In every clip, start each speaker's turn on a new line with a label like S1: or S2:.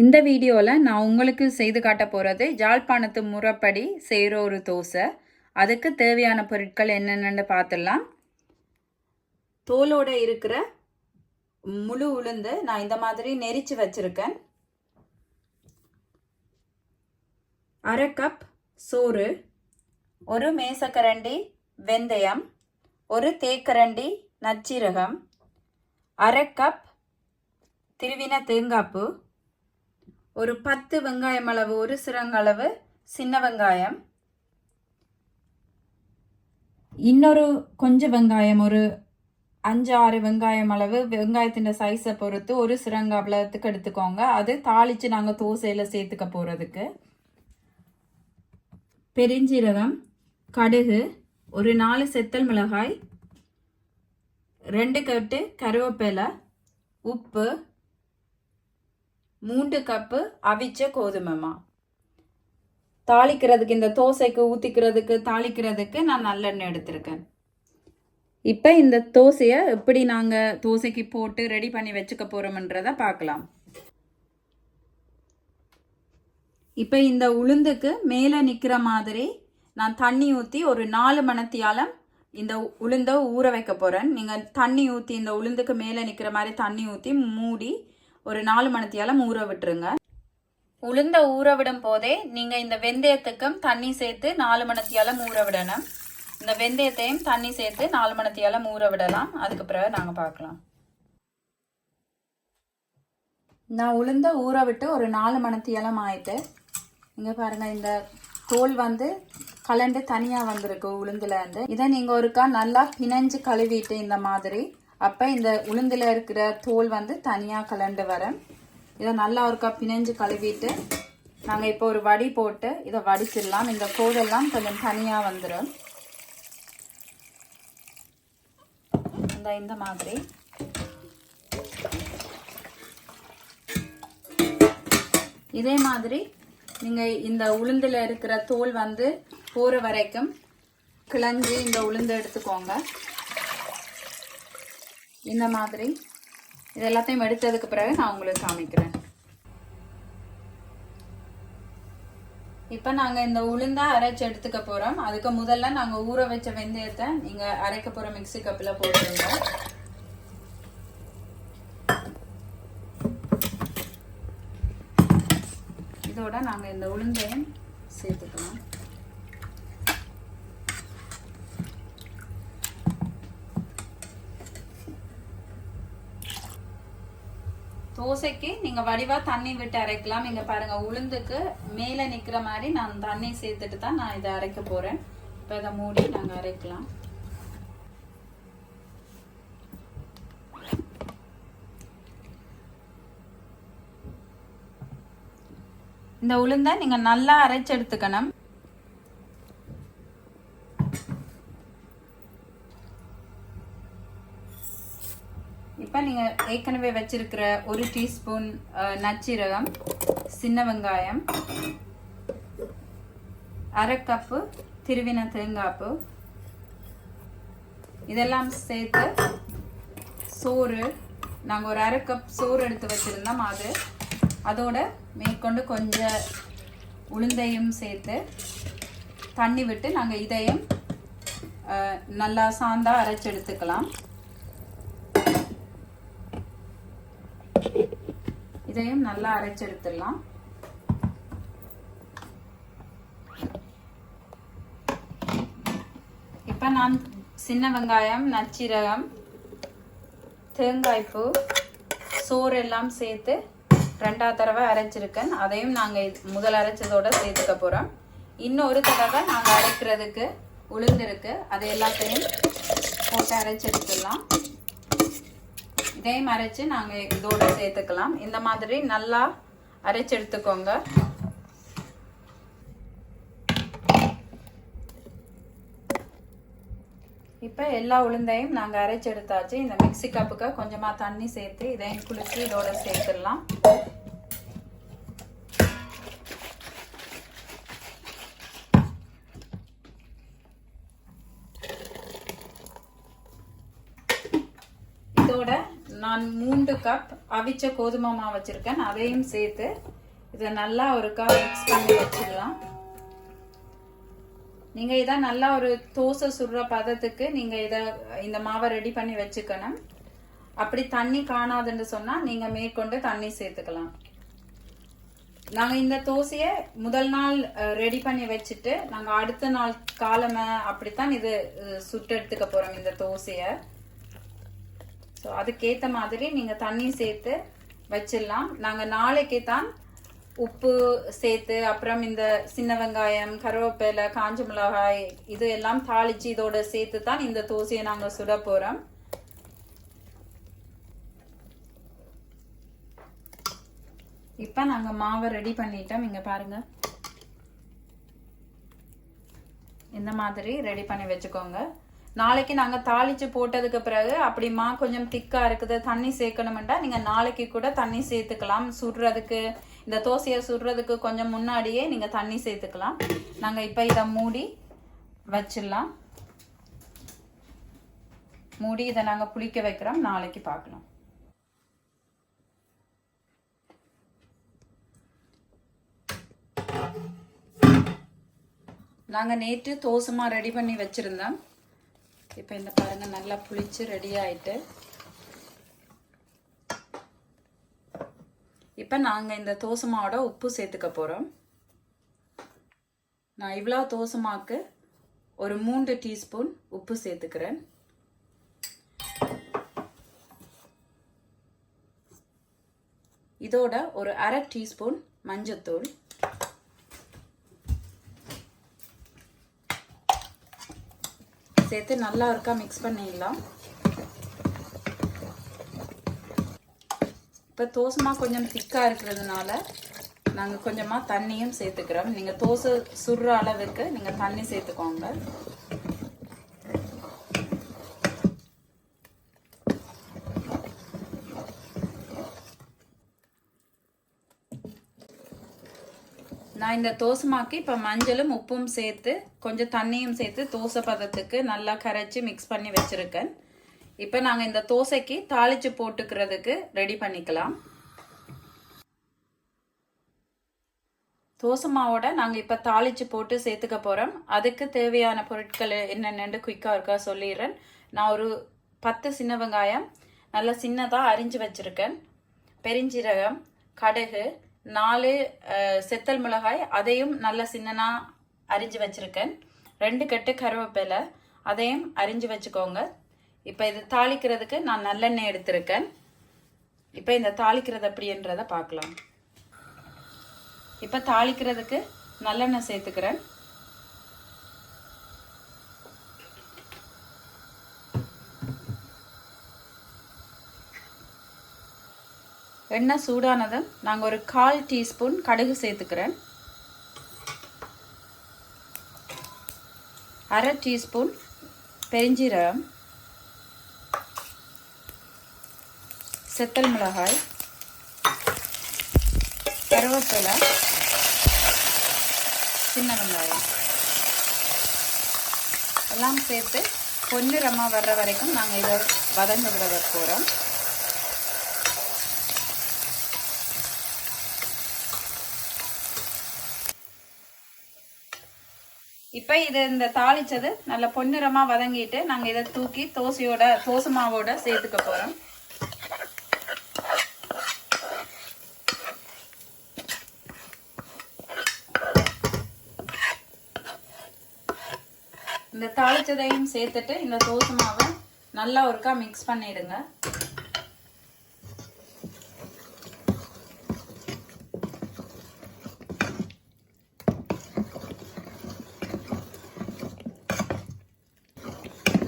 S1: இந்த வீடியோவில் நான் உங்களுக்கு செய்து காட்ட போகிறது ஜாழ்ப்பாணத்து முறைப்படி செய்கிற ஒரு தோசை. அதுக்கு தேவையான பொருட்கள் என்னென்னு பார்த்துடலாம் தோலோடு இருக்கிற முழு உளுந்து நான் இந்த மாதிரி நெரிச்சு வச்சிருக்கேன். அரை கப் சோறு ஒரு மேசக்கரண்டி வெந்தயம் ஒரு தேக்கரண்டி நச்சீரகம் அரை கப் திருவின தேங்காய்ப்பு ஒரு பத்து வெங்காயம் அளவு ஒரு சிறங்களவு சின்ன வெங்காயம். இன்னொரு கொஞ்சம் வெங்காயம் ஒரு அஞ்சு ஆறு வெங்காயம் அளவு வெங்காயத்தின் சைஸை பொறுத்து ஒரு சிறங்க அவ்வளோத்துக்கு எடுத்துக்கோங்க. அது தாளித்து நாங்கள் தோசையில் சேர்த்துக்க போகிறதுக்கு பெருஞ்சீரகம் கடுகு ஒரு நாலு செத்தல் மிளகாய் ரெண்டு கட்டு கருவேப்பிலை உப்பு மூன்று கப்பு அவிச்ச கோதுமைமா. தாளிக்கிறதுக்கு இந்த தோசைக்கு ஊற்றிக்கிறதுக்கு தாளிக்கிறதுக்கு நான் நல்லெண்ணெய் எடுத்திருக்கேன். இப்போ இந்த தோசையை எப்படி நாங்கள் தோசைக்கு போட்டு ரெடி பண்ணி வச்சுக்க போகிறோம்ன்றதை பார்க்கலாம் இப்போ இந்த உளுந்துக்கு மேலே நிற்கிற மாதிரி நான் தண்ணி ஊற்றி ஒரு நாலு மணத்தியாலம் இந்த உளுந்தை ஊற வைக்க போகிறேன் நீங்கள் தண்ணி ஊற்றி இந்த உளுந்துக்கு மேலே நிற்கிற மாதிரி தண்ணி ஊற்றி மூடி ஒரு நாலு மணத்தியாலம் ஊற விட்டுருங்க. உளுந்த ஊற விடும் போதே நீங்கள் இந்த வெந்தயத்துக்கும் தண்ணி சேர்த்து நாலு மணத்தியாலம் ஊற விடணும். இந்த வெந்தயத்தையும் தண்ணி சேர்த்து நாலு மணத்தியாலம் ஊற விடலாம். அதுக்கு பிறகு நாங்கள் பார்க்கலாம். நான் உளுந்த ஊற விட்டு ஒரு நாலு மணத்தியாலம் ஆயிட்டு இங்கே பாருங்கள் இந்த தோல் வந்து கலண்டு தனியாக வந்திருக்கு உளுந்துலேருந்து இதை நீங்கள் ஒருக்கா நல்லா பிணைஞ்சு கழுவிட்டு இந்த மாதிரி அப்போ இந்த உளுந்தில் இருக்கிற தோல் வந்து தனியாக கலண்டு வரேன் இதை நல்லா ஒருக்கா பிணைஞ்சு கழுவிட்டு நாங்கள் இப்போ ஒரு வடி போட்டு இதை வடிச்சிடலாம். இந்த கோதெல்லாம் கொஞ்சம் தனியாக வந்துடும் இந்த இந்த மாதிரி. இதே மாதிரி நீங்கள் இந்த உளுந்தில் இருக்கிற தோல் வந்து போகிற வரைக்கும் கிளஞ்சி இந்த உளுந்து எடுத்துக்கோங்க. இந்த மாதிரி. இது எல்லாத்தையும் எடுத்ததுக்கு பிறகு நான் உங்களுக்கு காமிக்கிறேன். இப்போ நாங்கள் இந்த உளுந்தா அரைச்சி எடுத்துக்க போகிறோம் அதுக்கு முதல்ல நாங்கள் ஊற வச்ச வெந்தயத்தை நீங்கள் அரைக்க போகிற மிக்சி கப்பில் போட்டுருங்க. இதோட நாங்கள் இந்த உளுந்தையும் சேர்த்துக்கலாம். தோசைக்கு நீங்கள் வடிவாக தண்ணி விட்டு அரைக்கலாம். இங்கே பாருங்கள் உளுந்துக்கு மேலே நிற்கிற மாதிரி நான் தண்ணி சேர்த்துட்டு தான் நான் இதை அரைக்க போகிறேன் இப்போ இதை மூடி நாங்கள் அரைக்கலாம். இந்த உளுந்தை நீங்கள் நல்லா அரைச்செடுத்துக்கணும் எடுத்துக்கணும் இப்போ நீங்கள் ஏற்கனவே வச்சிருக்கிற ஒரு டீஸ்பூன் நச்சீரகம் சின்ன வெங்காயம் அரை கப்பு திருவின தேங்காய்ப்பு. இதெல்லாம் சேர்த்து சோறு நாங்கள் ஒரு அரை கப் சோறு எடுத்து வச்சுருந்தோம் அது. அதோட மேற்கொண்டு கொஞ்சம் உளுந்தையும் சேர்த்து தண்ணி விட்டு நாங்கள் இதையும் நல்லா சாந்தா அரைச்சி இதையும் நல்லா அரைச்சி எடுத்துடலாம் இப்போ நான் சின்ன வெங்காயம் நச்சீரகம் தேங்காய்ப்பூ சோறு எல்லாம் சேர்த்து ரெண்டாவது தடவை அரைச்சிருக்கேன். அதையும் நாங்கள் முதல் அரைச்சதோட சேர்த்துக்க போகிறோம் இன்னொரு தடவை நாங்கள் அரைக்கிறதுக்கு உளுந்திருக்கு அதை எல்லாத்தையும் போட்டு அரைச்சி எடுத்துடலாம் இதையும் அரைச்சி நாங்கள் இதோட சேர்த்துக்கலாம். இந்த மாதிரி நல்லா அரைச்சி எடுத்துக்கோங்க இப்போ எல்லா உளுந்தையும் நாங்கள் அரைச்சி எடுத்தாச்சு இந்த மிக்சி கப்புக்கு கொஞ்சமாக தண்ணி சேர்த்து இதையும் குளிச்சு இதோட சேர்த்துடலாம் இதோட நான் மூன்று கப் அவிச்ச கோதுமை மாவு வச்சிருக்கேன். அதையும் சேர்த்து இதை நல்லா ஒரு கப் மிக்ஸ் பண்ணி வச்சிடலாம் நீங்கள் இதை நல்லா ஒரு தோசை சுடுற பதத்துக்கு நீங்க இதை இந்த மாவை ரெடி பண்ணி வச்சுக்கணும். அப்படி தண்ணி காணாதுன்னு சொன்னால் நீங்கள் மேற்கொண்டு தண்ணி சேர்த்துக்கலாம். நாங்கள் இந்த தோசையை முதல் நாள் ரெடி பண்ணி வச்சுட்டு நாங்கள் அடுத்த நாள் காலமை அப்படித்தான் இது சுட்டெடுத்துக்க சுட்டு எடுத்துக்க போறோம் இந்த தோசையை. ஸோ அதுக்கேற்ற மாதிரி நீங்க தண்ணி சேர்த்து வச்சிடலாம். நாங்க நாளைக்கு தான் உப்பு சேர்த்து அப்புறம் இந்த சின்ன வெங்காயம் கருவேப்பிலை காஞ்ச மிளகாய் இது எல்லாம் தாளிச்சு இதோட சேர்த்து தான் இந்த தோசையை நாங்க சுட போறோம். இப்போ நாங்க மாவை ரெடி பண்ணிட்டோம். இங்கே பாருங்க. இந்த மாதிரி ரெடி பண்ணி வச்சுக்கோங்க. நாளைக்கு நாங்கள் தாளிச்சு போட்டதுக்கு பிறகு அப்படிமா கொஞ்சம் திக்காக இருக்குது தண்ணி சேர்க்கணுமெண்டா நீங்கள் நாளைக்கு கூட தண்ணி சேர்த்துக்கலாம். சுடுறதுக்கு இந்த தோசையை சுடுறதுக்கு கொஞ்சம் முன்னாடியே நீங்கள் தண்ணி சேர்த்துக்கலாம். நாங்கள் இப்போ இதை மூடி வச்சிடலாம். மூடி இதை நாங்கள் புளிக்க வைக்கிறோம். நாளைக்கு பார்க்கலாம். நாங்கள் நேற்று தோசமாக ரெடி பண்ணி வச்சுருந்தோம். இப்போ இந்த பாருங்க நல்லா புளிச்சு ரெடி ஆயிட்டு. இப்போ நாங்கள் இந்த தோசமாவோட உப்பு சேர்த்துக்க போகிறோம் நான் இவ்வளோ தோசைமாவுக்கு ஒரு மூன்று டீஸ்பூன் உப்பு சேர்த்துக்கிறேன். இதோட ஒரு அரை டீஸ்பூன் மஞ்சத்தூள். சேர்த்து நல்லா இருக்கா மிக்ஸ் பண்ணிடலாம். இப்போ தோசைமா கொஞ்சம் திக்காக இருக்கிறதுனால நாங்கள் கொஞ்சமாக தண்ணியும் சேர்த்துக்கிறோம். நீங்கள் தோசை சுடுற அளவுக்கு நீங்கள் தண்ணி சேர்த்துக்கோங்க. நான் இந்த தோசைமாக்கு இப்போ மஞ்சளும் உப்பும் சேர்த்து கொஞ்சம் தண்ணியும் சேர்த்து தோசை பதத்துக்கு நல்லா கரைச்சி மிக்ஸ் பண்ணி வச்சுருக்கேன். இப்போ நாங்கள் இந்த தோசைக்கு தாளிச்சு போட்டுக்கிறதுக்கு ரெடி பண்ணிக்கலாம். தோசை மாவோட நாங்கள் இப்போ தாளிச்சு போட்டு சேர்த்துக்க போகிறோம் அதுக்கு தேவையான பொருட்கள் என்னென்னு குயிக்காக இருக்கா சொல்லிடுறேன். நான் ஒரு பத்து சின்ன வெங்காயம் நல்லா சின்னதாக அரிஞ்சு வச்சுருக்கேன். பெருஞ்சீரகம் கடுகு நாலு செத்தல் மிளகாய் அதையும் நல்ல சின்னனா அரிஞ்சு வச்சுருக்கேன். ரெண்டு கட்டு கருவேப்பிலை அதையும் அரிஞ்சு வச்சுக்கோங்க. இப்போ இது தாளிக்கிறதுக்கு நான் நல்லெண்ணெய் எடுத்திருக்கேன். இப்போ இந்த தாளிக்கிறது அப்படின்றத பார்க்கலாம். இப்போ தாளிக்கிறதுக்கு நல்லெண்ணெய் சேர்த்துக்கிறேன். எண்ணெய் சூடானதும் நாங்கள் ஒரு கால் டீஸ்பூன் கடுகு சேர்த்துக்கிறேன். அரை டீஸ்பூன் பெருஞ்சீரகம். செத்தல் மிளகாய். கருவேப்பிலை. சின்ன வெங்காயம். எல்லாம் சேர்த்து பொன்னிறமாக வர்ற வரைக்கும் நாங்கள் இதை வதங்க விட போகிறோம் இப்போ இது இந்த தாளிச்சது நல்ல பொன்னிறமாக வதங்கிட்டு நாங்க இதை தூக்கி தோசையோட தோசை மாவோட சேர்த்துக்க போறோம். இந்த தாளிச்சதையும் சேர்த்துட்டு இந்த தோசை மாவை நல்லா ஒருக்கா மிக்ஸ் பண்ணிடுங்க.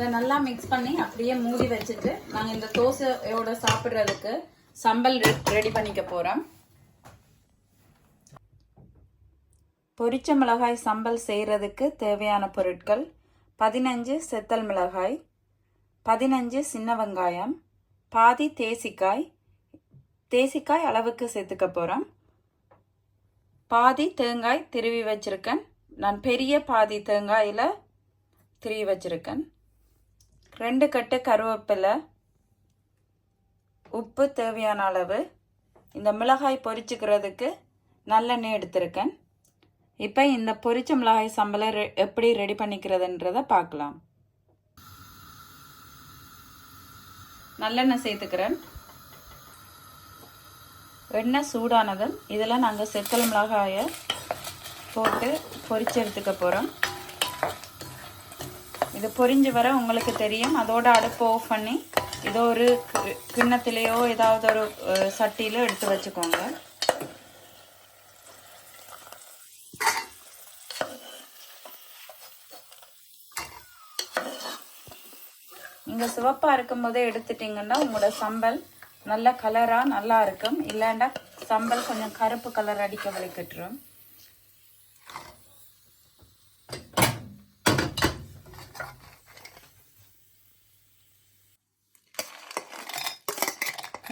S1: இதை நல்லா மிக்ஸ் பண்ணி அப்படியே மூடி வச்சுட்டு நாங்கள் இந்த தோசையோட சாப்பிட்றதுக்கு சம்பல் ரெடி பண்ணிக்க போகிறோம் பொரிச்ச மிளகாய் சம்பல் செய்கிறதுக்கு தேவையான பொருட்கள் பதினஞ்சு செத்தல் மிளகாய் பதினஞ்சு சின்ன வெங்காயம் பாதி தேசிக்காய் தேசிக்காய் அளவுக்கு சேர்த்துக்க போகிறோம் பாதி தேங்காய் திருவி வச்சுருக்கேன். நான் பெரிய பாதி தேங்காயில் திருவி வச்சுருக்கேன். ரெண்டு கட்டு கருவேப்பிலை. உப்பு தேவையான அளவு. இந்த மிளகாய் பொரிச்சுக்கிறதுக்கு நல்லெண்ணெய் எடுத்திருக்கேன். இப்போ இந்த பொரிச்ச மிளகாய் சம்பளை ரெ எப்படி ரெடி பண்ணிக்கிறதுன்றதை பார்க்கலாம். நல்லெண்ணெய் சேர்த்துக்கிறேன். எண்ணெய் சூடானதும் இதில் நாங்கள் செத்தல் மிளகாயை போட்டு பொரிச்சு எடுத்துக்க போகிறோம் இது பொரிஞ்சு வர உங்களுக்கு தெரியும். அதோட அடுப்பு ஆஃப் பண்ணி ஏதோ ஒரு கி- கிண்ணத்திலேயோ ஏதாவது ஒரு சட்டியில எடுத்து வச்சுக்கோங்க. நீங்கள் சிவப்பாக இருக்கும்போதே எடுத்துட்டிங்கன்னா உங்களோட சம்பல் நல்ல கலராக நல்லா இருக்கும். இல்லைண்டா சம்பல் கொஞ்சம் கருப்பு கலர் அடிக்க வலிக்கிட்டுரும்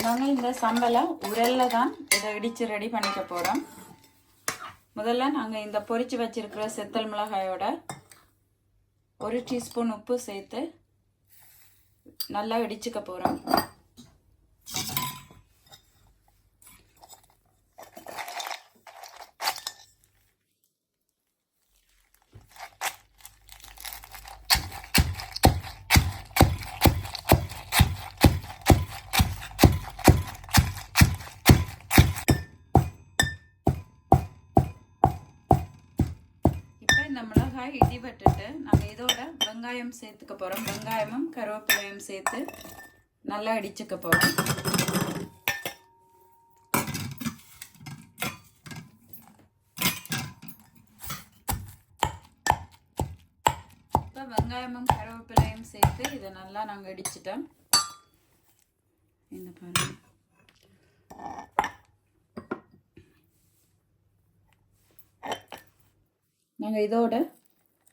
S1: நாங்கள் இந்த சம்பலை உரலில் தான் இதை இடித்து ரெடி பண்ணிக்க போகிறோம் முதல்ல நாங்கள் இந்த பொறிச்சு வச்சிருக்கிற செத்தல் மிளகாயோட ஒரு டீஸ்பூன் உப்பு சேர்த்து நல்லா இடிச்சுக்க போகிறோம் இந்த மிளகாய் இடி நாங்கள் இதோட வெங்காயம் சேர்த்துக்க போகிறோம் வெங்காயமும் கருவேப்பிலையும் சேர்த்து நல்லா இடிச்சுக்க போகிறோம் இப்போ வெங்காயமும் கருவேப்பிலையும் சேர்த்து இதை நல்லா நாங்கள் இடிச்சிட்டோம். இந்த பாருங்கள் நாங்கள் இதோட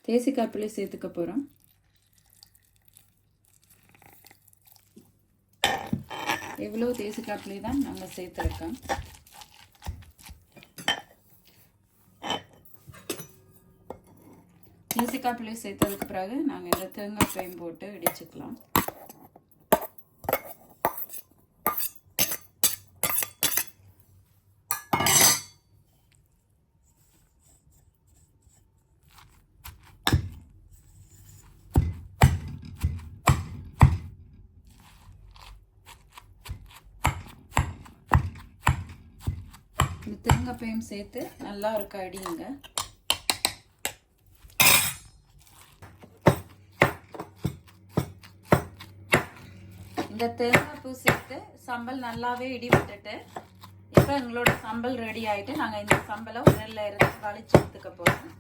S1: தேசிக்காய் புளி சேர்த்துக்க போகிறோம் எவ்வளோ தேசிக்காய் புளி தான் நாங்கள் சேர்த்துருக்கோம். தேசிக்காய் புளி சேர்த்ததுக்கு பிறகு நாங்கள் இதை தேங்காய் ஃப்ரேம் போட்டு இடிச்சுக்கலாம் இந்த தேங்காய் சேர்த்து நல்லா இருக்க அடியுங்க இந்த தேங்காய் பூ சேர்த்து சம்பல் நல்லாவே இடி விட்டுட்டு இப்போ எங்களோட சம்பல் ரெடி ஆகிட்டு நாங்கள் இந்த சம்பலை உரல்ல இருந்து வலிச்சு எடுத்துக்க போகிறோம்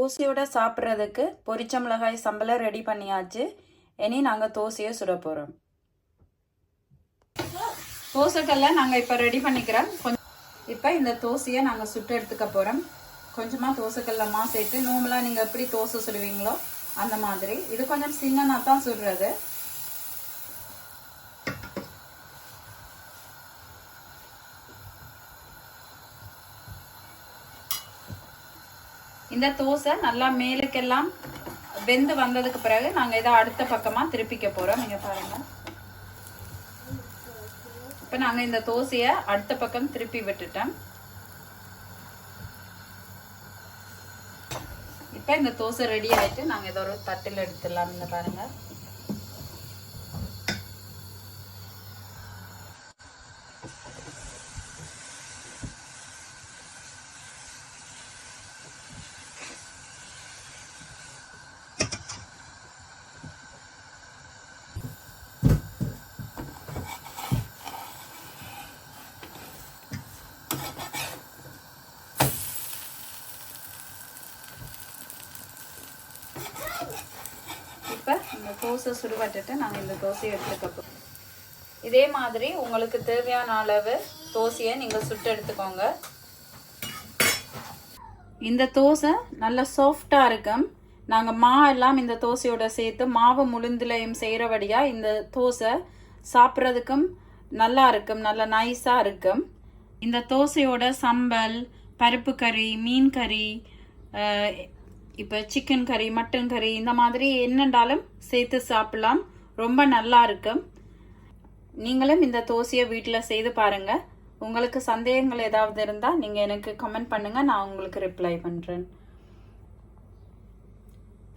S1: தோசையோட சாப்பிட்றதுக்கு பொரிச்ச மிளகாய் சம்பளை ரெடி பண்ணியாச்சு. இனி நாங்கள் தோசையை சுட போகிறோம் தோசைக்கல்ல நாங்கள் இப்போ ரெடி பண்ணிக்கிறோம். கொஞ்சம் இப்போ இந்த தோசையை நாங்கள் சுட்டு எடுத்துக்க போகிறோம் கொஞ்சமாக தோசைக்கல்லமாக சேர்த்து நோம்பலாக நீங்கள் எப்படி தோசை சுடுவீங்களோ அந்த மாதிரி. இது கொஞ்சம் சின்னனா தான் சுடுறது. இந்த தோசை நல்லா மேலுக்கெல்லாம் வெந்து வந்ததுக்கு பிறகு நாங்கள் இதை அடுத்த பக்கமாக திருப்பிக்க போகிறோம் நீங்கள் பாருங்க. இப்போ நாங்கள் இந்த தோசையை அடுத்த பக்கம் திருப்பி விட்டுட்டோம். இப்போ இந்த தோசை ரெடி ஆயிட்டு நாங்கள் இதை ஒரு தட்டில் எடுத்துடலாம். இந்த பாருங்க இப்போ இந்த தோசை சுடுபட்டுட்டு நாங்கள் இந்த தோசையை எடுத்துக்கப்போம் இதே மாதிரி உங்களுக்கு தேவையான அளவு தோசையை நீங்கள் சுட்டு எடுத்துக்கோங்க. இந்த தோசை நல்ல சாஃப்டாக இருக்கும். நாங்கள் மா எல்லாம் இந்த தோசையோட சேர்த்து மாவு முழுந்துலையும் செய்கிறபடியாக இந்த தோசை சாப்பிட்றதுக்கும் நல்லா இருக்கும். நல்லா நைஸாக இருக்கும். இந்த தோசையோட சம்பல் பருப்பு கறி மீன் கறி இப்போ சிக்கன் கறி மட்டன் கறி இந்த மாதிரி என்னண்டாலும் சேர்த்து சாப்பிடலாம். ரொம்ப நல்லா இருக்கும் நீங்களும் இந்த தோசையை வீட்டில் செய்து பாருங்க. உங்களுக்கு சந்தேகங்கள் ஏதாவது இருந்தால் நீங்கள் எனக்கு கமெண்ட் பண்ணுங்கள் நான் உங்களுக்கு ரிப்ளை பண்ணுறேன்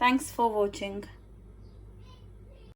S1: தேங்க்ஸ் ஃபார் வாட்சிங்